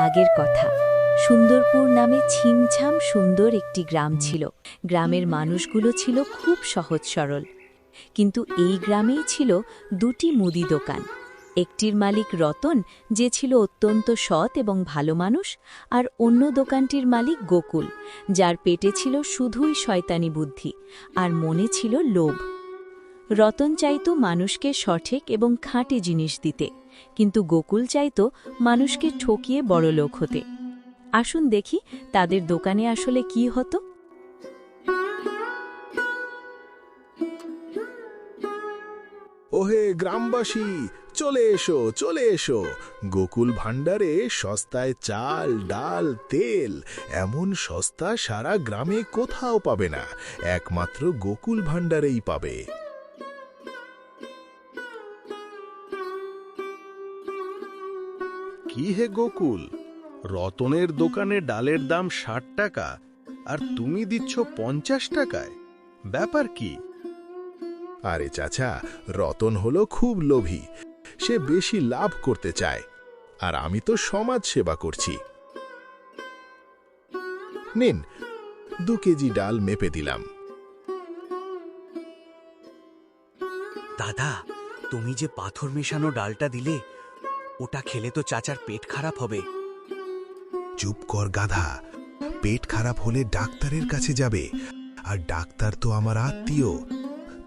আগের কথা। সুন্দরপুর নামে ছিমছাম সুন্দর একটি গ্রাম ছিল। গ্রামের মানুষগুলো ছিল খুব সহজ সরল। কিন্তু এই গ্রামেই ছিল দুটি মুদি দোকান। একটির মালিক রতন, যে ছিল অত্যন্ত সৎ এবং ভালো মানুষ, আর অন্য দোকানটির মালিক গোকুল, যার পেটে ছিল শুধুই শয়তানি বুদ্ধি, আর মনে ছিল লোভ। রতন চাইত মানুষকে সঠিক এবং খাঁটি জিনিস দিতে, কিন্তু গোকুল চাইত মানুষকে ঠকিয়ে বড়লোক হতে। আসুন দেখি তাদের দোকানে আসলে কি হতো। ওহে গ্রামবাসী, চলে এসো চলে এসো। গোকুল ভাণ্ডারে সস্তায় চাল, ডাল, তেল, এমন সস্তা সারা গ্রামে কোথাও পাবে না। একমাত্র গোকুল ভাণ্ডারেই পাবে। কি হে গোকুল? রতনের দোকানে ডালের দাম ষাট টাকা আর তুমি দিচ্ছ পঞ্চাশ টাকায়। ব্যাপার কি? আরে চাচা রতন হলো খুব লোভী। সে বেশি লাভ করতে চায় আর আমি তো সমাজ সেবা করছি। নিন দু কেজি ডাল মেপে দিলাম। দাদা তুমি যে পাথর মেশানো ডালটা দিলে ওটা খেলে তো চাচার পেট খারাপ হবে। চুপ কর গাধা। পেট খারাপ হলে ডাক্তারের কাছে যাবে। আর ডাক্তার তো আমার আত্মীয়।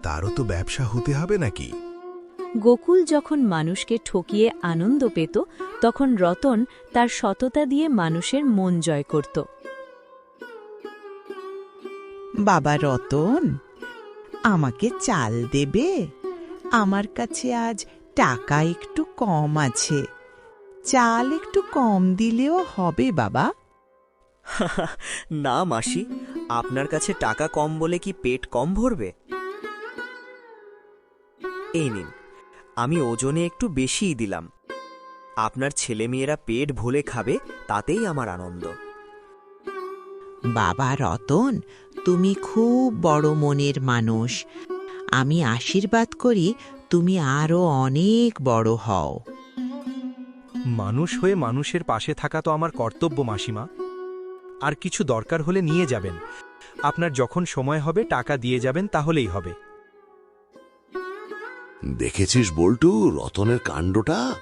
তারও তো ব্যবসা হতে হবে নাকি? গোকুল যখন মানুষকে ঠকিয়ে আনন্দ পেত তখন রতন তার সততা দিয়ে মানুষের মন জয় করত। বাবা রতন আমাকে চাল দেবে? আমার কাছে আজ টাকা একটু কম আছে। চাল একটু কম দিলেও হবে বাবা। না মাসি আপনার কাছে টাকা কম বলে কি পেট কম ভরবে? এই নিন আমি ওজনে একটু বেশিই দিলাম। আপনার ছেলেমেয়েরা পেট ভুলে খাবে তাতেই আমার আনন্দ। বাবা রতন তুমি খুব বড় মনের মানুষ। আমি আশীর্বাদ করি তুমি আরও অনেক বড় হও। মানুষ হয়ে মানুষের পাশে থাকা তো আমার কর্তব্য মাসিমা। আর কিছু দরকার হলে নিয়ে যাবেন। আপনার যখন সময় হবে টাকা দিয়ে যাবেন তাহলেই হবে। দেখেছিস বল্টু রতনের কাণ্ডটা?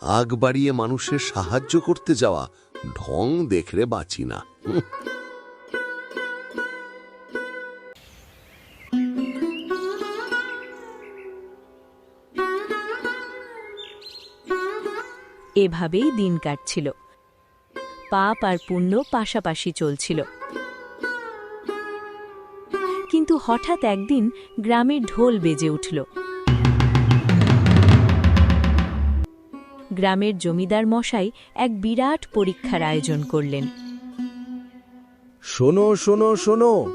আগ বাড়িয়ে মানুষের সাহায্য করতে যাওয়া। ঢং দেখলে বাঁচি না। এভাবেই দিন কাটছিল। পাপ আর পুণ্য পাশাপাশি চলছিল। কিন্তু হঠাৎ একদিন গ্রামের ঢোল বেজে উঠল। গ্রামের জমিদার মশাই এক বিরাট পরীক্ষার আয়োজন করলেন। শোনো শোনো শোনো।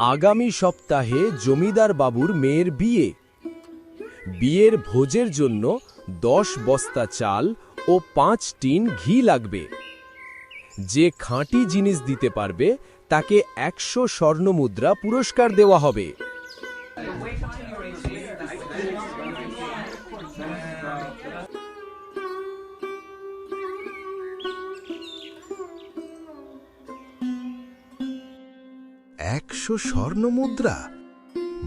আগামী সপ্তাহে জমিদার বাবুর মেয়ের বিয়ে। বিয়ের ভোজের জন্য দশ বস্তা চাল ও পাঁচ টিন ঘি লাগবে। যে খাঁটি জিনিস দিতে পারবে, তাকে একশো স্বর্ণমুদ্রা পুরস্কার দেওয়া হবে। একশো স্বর্ণ মুদ্রা?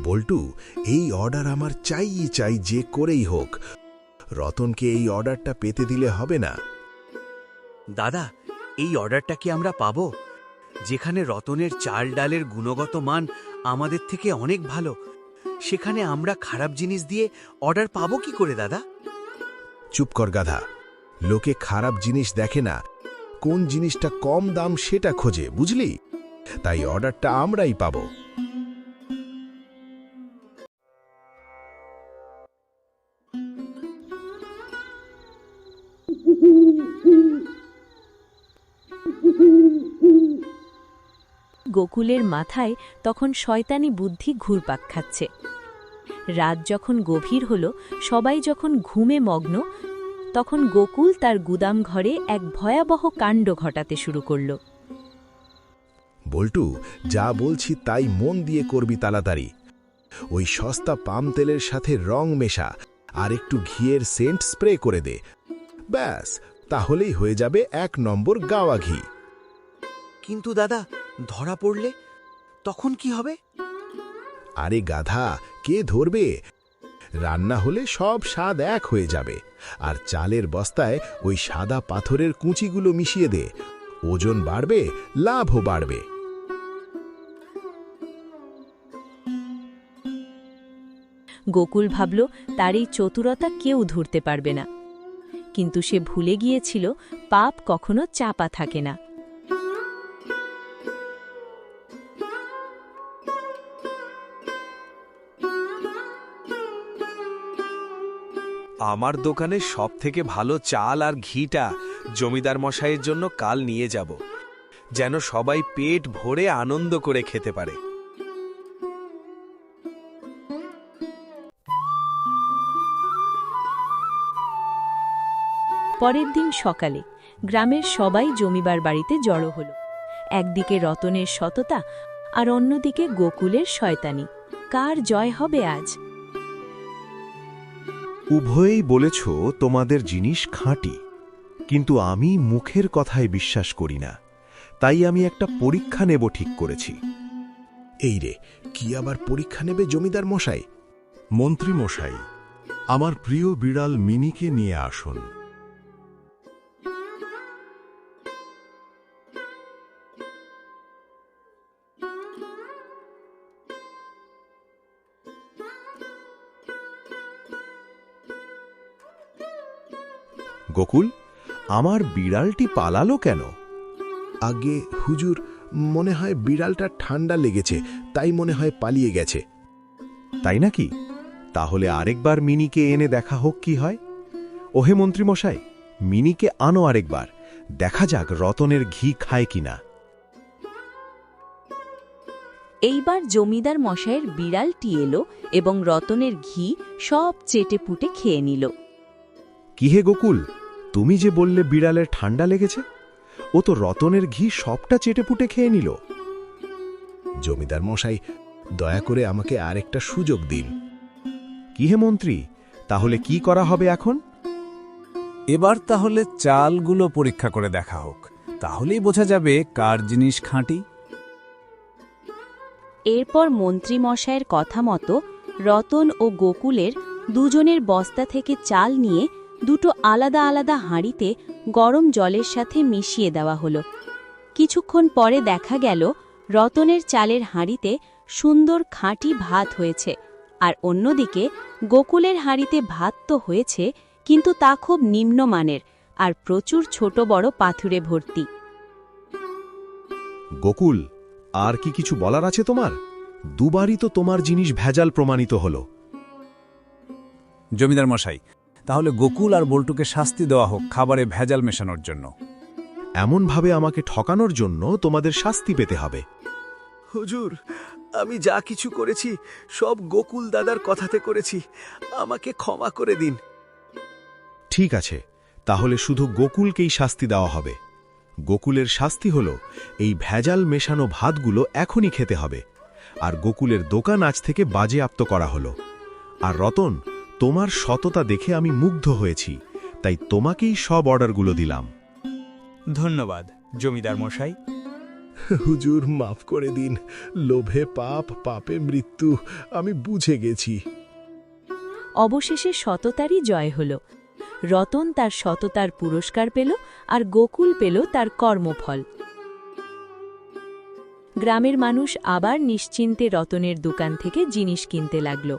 বল্টু, এই অর্ডার আমার চাইই চাই যে করেই হোক রতনকে এই অর্ডারটা পেতে দিলে হবে না। দাদা এই অর্ডারটা কি আমরা পাবো? যেখানে রতনের চাল ডালের গুণগত মান আমাদের থেকে অনেক ভালো সেখানে আমরা খারাপ জিনিস দিয়ে অর্ডার পাবো কি করে দাদা? চুপ কর গাধা। লোকে খারাপ জিনিস দেখে না। কোন জিনিসটা কম দাম সেটা খোঁজে বুঝলি? তাই অর্ডারটা আমরাই পাবো। গোকুলের মাথায় তখন শয়তানি বুদ্ধি ঘুরপাক খাচ্ছে। রাত যখন গভীর হল, সবাই যখন ঘুমে মগ্ন, তখন গোকুল তার গুদাম ঘরে এক ভয়াবহ কাণ্ড ঘটাতে শুরু করল। বল্টু, যা বলছি তাই মন দিয়ে করবি তাড়াতাড়ি। ওই সস্তা পাম তেলের সাথে রং মেশা আর একটু ঘিয়ের সেন্ট স্প্রে করে দে। ব্যাস তাহলেই হয়ে যাবে এক নম্বর গাওয়া ঘি। কিন্তু দাদা ধরা পড়লে তখন কি হবে? আরে গাধা কে ধরবে? রান্না হলে সব স্বাদ এক হয়ে যাবে। আর চালের বস্তায় ওই সাদা পাথরের কুঁচিগুলো মিশিয়ে দে। ওজন বাড়বে লাভও বাড়বে। গোকুল ভাবল তার এই চতুরতা কেউ ধরতে পারবে না। কিন্তু সে ভুলে গিয়েছিল, পাপ কখনো চাপা থাকে না। আমার দোকানে সব থেকে ভালো চাল আর ঘিটা জমিদার মশাইয়ের জন্য কাল নিয়ে যাব, যেন সবাই পেট ভরে আনন্দ করে খেতে পারে। পরের দিন সকালে গ্রামের সবাই জমিবার বাড়িতে জড়ো হল। একদিকে রতনের সততা আর অন্যদিকে গোকুলের শয়তানি। কার জয় হবে আজ? উভয়েই বলেছ তোমাদের জিনিস খাঁটি কিন্তু আমি মুখের কথায় বিশ্বাস করি না তাই আমি একটা পরীক্ষা নেব ঠিক করেছি। এই রে কি আবার পরীক্ষা নেবে জমিদার মশাই? মন্ত্রী মশাই আমার প্রিয় বিড়াল মিনিকে নিয়ে আসুন। গোকুল আমার বিড়ালটি পালালো কেন? আগে হুজুর মনে হয় বিড়ালটা ঠান্ডা লেগেছে তাই মনে হয় পালিয়ে গেছে। তাই নাকি? তাহলে আরেকবার মিনিকে এনে দেখা হোক কি হয়। ওহে মন্ত্রীমশাই মিনিকে আনো আরেকবার দেখা যাক রতনের ঘি খায় কিনা। এইবার জমিদার মশাইয়ের বিড়ালটি এলো এবং রতনের ঘি সব চেটে পুটে খেয়ে নিল। কি হে গোকুল তুমি যে বললে বিড়ালের ঠান্ডা লেগেছে ও তো রতনের ঘি সবটা চেটেপুটে খেয়ে নিল। জমিদার মশাই দয়া করে আমাকে আরেকটা সুযোগ দিন। কি হে মন্ত্রী তাহলে কি করা হবে এখন? এবার তাহলে চালগুলো পরীক্ষা করে দেখা হোক। তাহলেই বোঝা যাবে কার জিনিস খাঁটি। এরপর মন্ত্রী মশাইয়ের কথা মতো রতন ও গোকুলের দুজনের বস্তা থেকে চাল নিয়ে দুটো আলাদা আলাদা হাঁড়িতে গরম জলের সাথে মিশিয়ে দেওয়া হলো। কিছুক্ষণ পরে দেখা গেল রতনের চালের হাঁড়িতে সুন্দর খাঁটি ভাত হয়েছে আর অন্যদিকে গোকুলের হাঁড়িতে ভাত তো হয়েছে কিন্তু তা খুব নিম্নমানের আর প্রচুর ছোট বড় পাথুরে ভর্তি। গোকুল আর কি কিছু বলার আছে তোমার? দুবারই তো তোমার জিনিস ভেজাল প্রমাণিত হল। জমিদার মশাই তাহলে গোকুল আর বল্টুকে শাস্তি দেওয়া হোক খাবারে ভেজাল মেশানোর জন্য। এমনভাবে আমাকে ঠকানোর জন্য তোমাদের শাস্তি পেতে হবে। হুজুর আমি যা কিছু করেছি সব গোকুল দাদার কথাতে করেছি। আমাকে ক্ষমা করে দিন। ঠিক আছে তাহলে শুধু গোকুলকেই শাস্তি দেওয়া হবে। গোকুলের শাস্তি হল এই ভেজাল মেশানো ভাতগুলো এখনই খেতে হবে। আর গোকুলের দোকান আজ থেকে বাজেয়াপ্ত করা হলো। আর রতন তোমার সততা দেখে আমি মুগ্ধ হয়েছি তাই তোমাকেই সব অর্ডারগুলো দিলাম। ধন্যবাদ জমিদার মশাই। হুজুর মাফ করে দিন। লোভে পাপ পাপে মৃত্যু আমি বুঝে গেছি। অবশেষে সততারই জয় হল। রতন তার সততার পুরস্কার পেল আর গোকুল পেল তার কর্মফল। গ্রামের মানুষ আবার নিশ্চিন্তে রতনের দোকান থেকে জিনিস কিনতে লাগল।